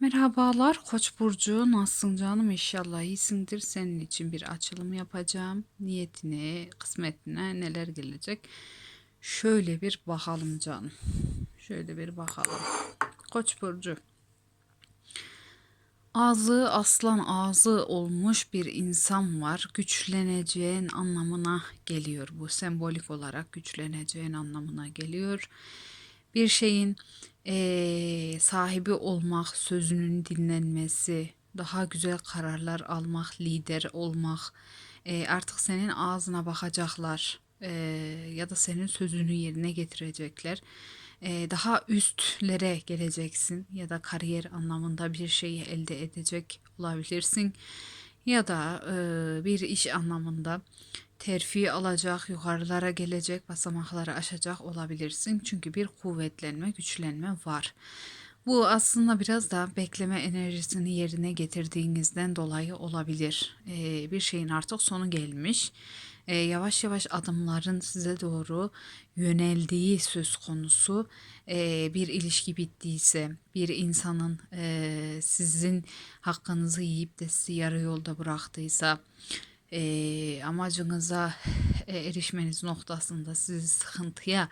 Merhabalar Koç burcu. Nasılsın canım? İnşallah iyisindir. Senin için bir açılım yapacağım. Niyetine kısmetine neler gelecek? Şöyle bir bakalım canım. Şöyle bir bakalım. Koç burcu. Ağzı aslan ağzı olmuş bir insan var. Güçleneceğin anlamına geliyor. Bu sembolik olarak güçleneceğin anlamına geliyor. Bir şeyin eee, sahibi olmak, sözünün dinlenmesi, daha güzel kararlar almak, lider olmak, eee, artık senin ağzına bakacaklar eee, ya da senin sözünü yerine getirecekler. Eee, daha üstlere geleceksin ya da kariyer anlamında bir şeyi elde edecek olabilirsin ya da e, bir iş anlamında terfi alacak, yukarılara gelecek, basamakları aşacak olabilirsin. Çünkü bir kuvvetlenme, güçlenme var. Bu aslında biraz da bekleme enerjisini yerine getirdiğinizden dolayı olabilir. Ee, bir şeyin artık sonu gelmiş. Ee, yavaş yavaş adımların size doğru yöneldiği söz konusu. Ee, bir ilişki bittiyse, bir insanın e, sizin hakkınızı yiyip de sizi yarı yolda bıraktıysa, e, amacınıza e, erişmeniz noktasında sizi sıkıntıya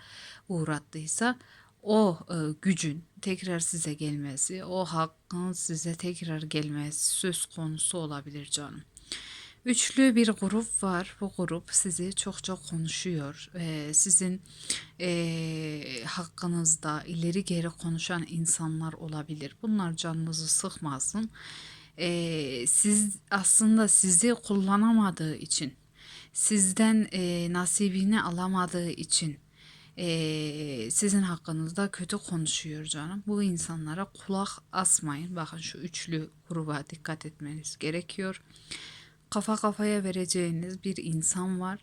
uğrattıysa o e, gücün tekrar size gelmesi, o hakkın size tekrar gelmesi söz konusu olabilir canım. Üçlü bir grup var. Bu grup sizi çok çok konuşuyor. Ee, sizin ee, hakkınızda ileri geri konuşan insanlar olabilir. Bunlar canınızı sıkmasın. Ee, siz aslında sizi kullanamadığı için, sizden ee, nasibini alamadığı için ee, sizin hakkınızda kötü konuşuyor canım. Bu insanlara kulak asmayın. Bakın şu üçlü gruba dikkat etmeniz gerekiyor kafa kafaya vereceğiniz bir insan var.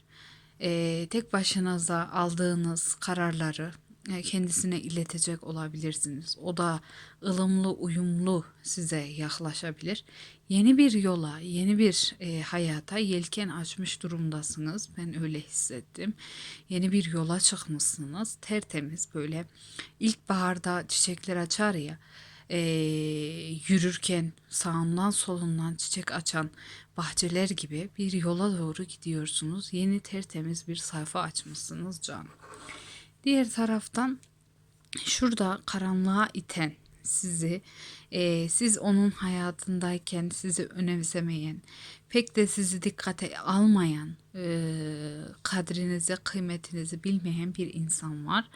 Ee, tek başınıza aldığınız kararları e, kendisine iletecek olabilirsiniz. O da ılımlı, uyumlu size yaklaşabilir. Yeni bir yola, yeni bir e, hayata yelken açmış durumdasınız. Ben öyle hissettim. Yeni bir yola çıkmışsınız. Tertemiz böyle ilkbaharda çiçekler açar ya e, yürürken sağından solundan çiçek açan bahçeler gibi bir yola doğru gidiyorsunuz. Yeni tertemiz bir sayfa açmışsınız canım. Diğer taraftan şurada karanlığa iten sizi e, siz onun hayatındayken sizi önemsemeyen pek de sizi dikkate almayan e, kadrinizi kıymetinizi bilmeyen bir insan var.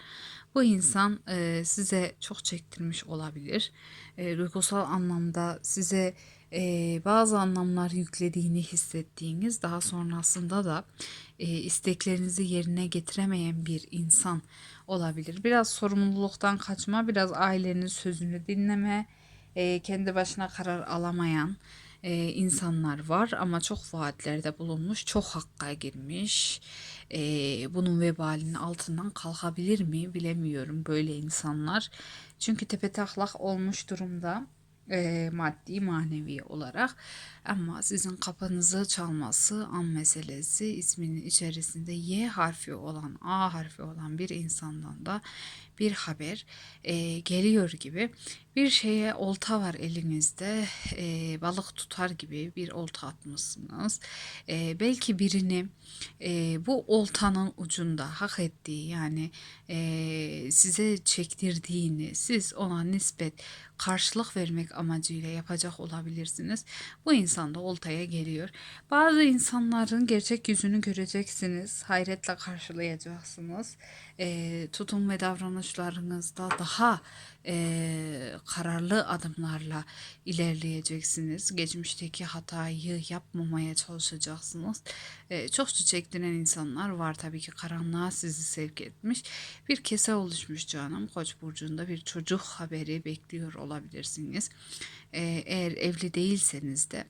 Bu insan e, size çok çektirmiş olabilir. E, duygusal anlamda size e, bazı anlamlar yüklediğini hissettiğiniz daha sonrasında da e, isteklerinizi yerine getiremeyen bir insan olabilir. Biraz sorumluluktan kaçma, biraz ailenin sözünü dinleme, e, kendi başına karar alamayan e, insanlar var ama çok vaatlerde bulunmuş, çok hakka girmiş. E, bunun vebalinin altından kalkabilir mi bilemiyorum böyle insanlar. Çünkü tepe taklak olmuş durumda e, maddi manevi olarak ama sizin kapınızı çalması an meselesi isminin içerisinde Y harfi olan A harfi olan bir insandan da bir haber e, geliyor gibi bir şeye olta var elinizde e, balık tutar gibi bir olta atmışsınız e, belki birini e, bu oltanın ucunda hak ettiği yani e, size çektirdiğini siz ona nispet karşılık vermek amacıyla yapacak olabilirsiniz. Bu insan da oltaya geliyor. Bazı insanların gerçek yüzünü göreceksiniz. Hayretle karşılayacaksınız. E, tutum ve davranışlarınızda daha e, kararlı adımlarla ilerleyeceksiniz. Geçmişteki hatayı yapmamaya çalışacaksınız. E, çok çektiren insanlar var tabii ki karanlığa sizi sevk etmiş. Bir kese oluşmuş canım. Koç burcunda bir çocuk haberi bekliyor olabilirsiniz. E, eğer evli değilseniz de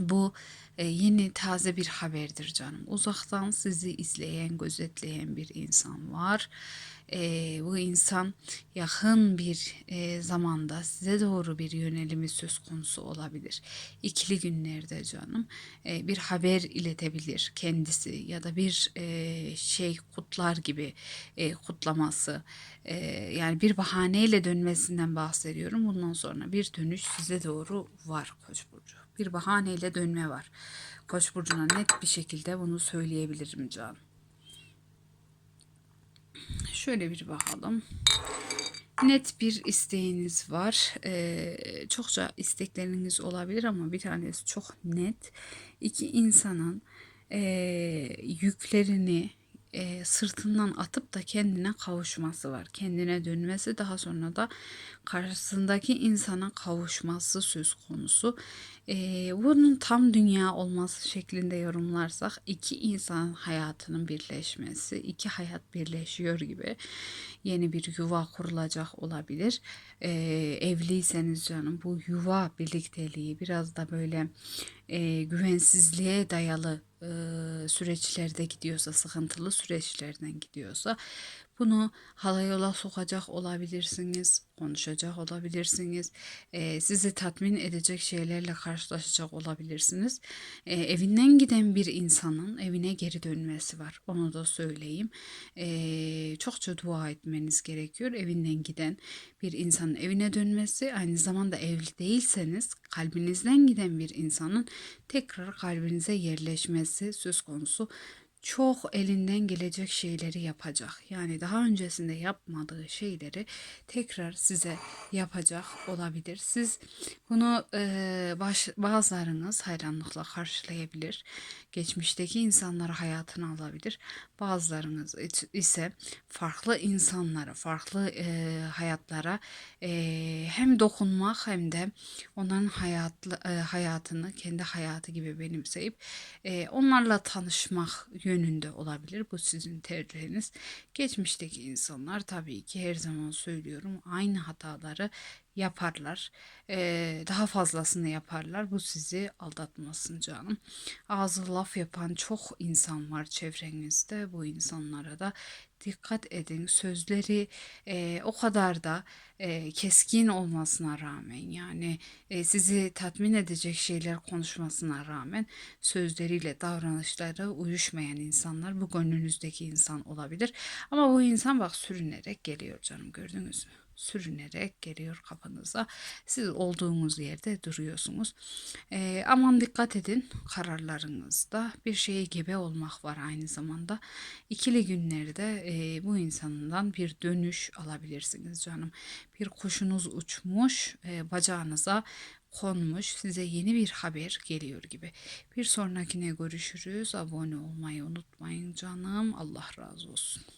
bu e, yeni taze bir haberdir canım. Uzaktan sizi izleyen, gözetleyen bir insan var. E, bu insan yakın bir e, zamanda size doğru bir yönelimi söz konusu olabilir. İkili günlerde canım e, bir haber iletebilir kendisi ya da bir e, şey kutlar gibi e, kutlaması e, yani bir bahaneyle dönmesinden bahsediyorum. Bundan sonra bir dönüş size doğru var Koç burcu. Bir bahaneyle dönme var. Koç burcuna net bir şekilde bunu söyleyebilirim canım. Şöyle bir bakalım. Net bir isteğiniz var. Ee, çokça istekleriniz olabilir ama bir tanesi çok net. İki insanın e, yüklerini e, sırtından atıp da kendine kavuşması var. Kendine dönmesi daha sonra da karşısındaki insana kavuşması söz konusu. E, bunun tam dünya olması şeklinde yorumlarsak iki insan hayatının birleşmesi, iki hayat birleşiyor gibi yeni bir yuva kurulacak olabilir. E, evliyseniz canım bu yuva birlikteliği biraz da böyle e, güvensizliğe dayalı süreçlerde gidiyorsa, sıkıntılı süreçlerden gidiyorsa bunu hala yola sokacak olabilirsiniz, konuşacak olabilirsiniz, e, sizi tatmin edecek şeylerle karşılaşacak olabilirsiniz. E, evinden giden bir insanın evine geri dönmesi var, onu da söyleyeyim. E, çokça dua etmeniz gerekiyor. Evinden giden bir insanın evine dönmesi, aynı zamanda evli değilseniz kalbinizden giden bir insanın tekrar kalbinize yerleşmesi söz konusu çok elinden gelecek şeyleri yapacak. Yani daha öncesinde yapmadığı şeyleri tekrar size yapacak olabilir. Siz bunu e, baş, bazılarınız hayranlıkla karşılayabilir. Geçmişteki insanları hayatına alabilir. Bazılarınız ise farklı insanlara, farklı e, hayatlara e, hem dokunmak hem de onların hayatlı, e, hayatını kendi hayatı gibi benimseyip e, onlarla tanışmak yönünde olabilir. Bu sizin tercihiniz. Geçmişteki insanlar tabii ki her zaman söylüyorum aynı hataları yaparlar. Ee, daha fazlasını yaparlar. Bu sizi aldatmasın canım. Ağzı laf yapan çok insan var çevrenizde. Bu insanlara da dikkat edin. Sözleri e, o kadar da e, keskin olmasına rağmen yani e, sizi tatmin edecek şeyler konuşmasına rağmen sözleriyle davranışları uyuşmayan insanlar bu gönlünüzdeki insan olabilir. Ama bu insan bak sürünerek geliyor canım gördünüz mü? Sürünerek geliyor kapınıza. Siz olduğunuz yerde duruyorsunuz. E, aman dikkat edin kararlarınızda. Bir şeye gebe olmak var aynı zamanda. İkili günlerde e, bu insandan bir dönüş alabilirsiniz canım. Bir kuşunuz uçmuş e, bacağınıza konmuş size yeni bir haber geliyor gibi. Bir sonrakine görüşürüz. Abone olmayı unutmayın canım. Allah razı olsun.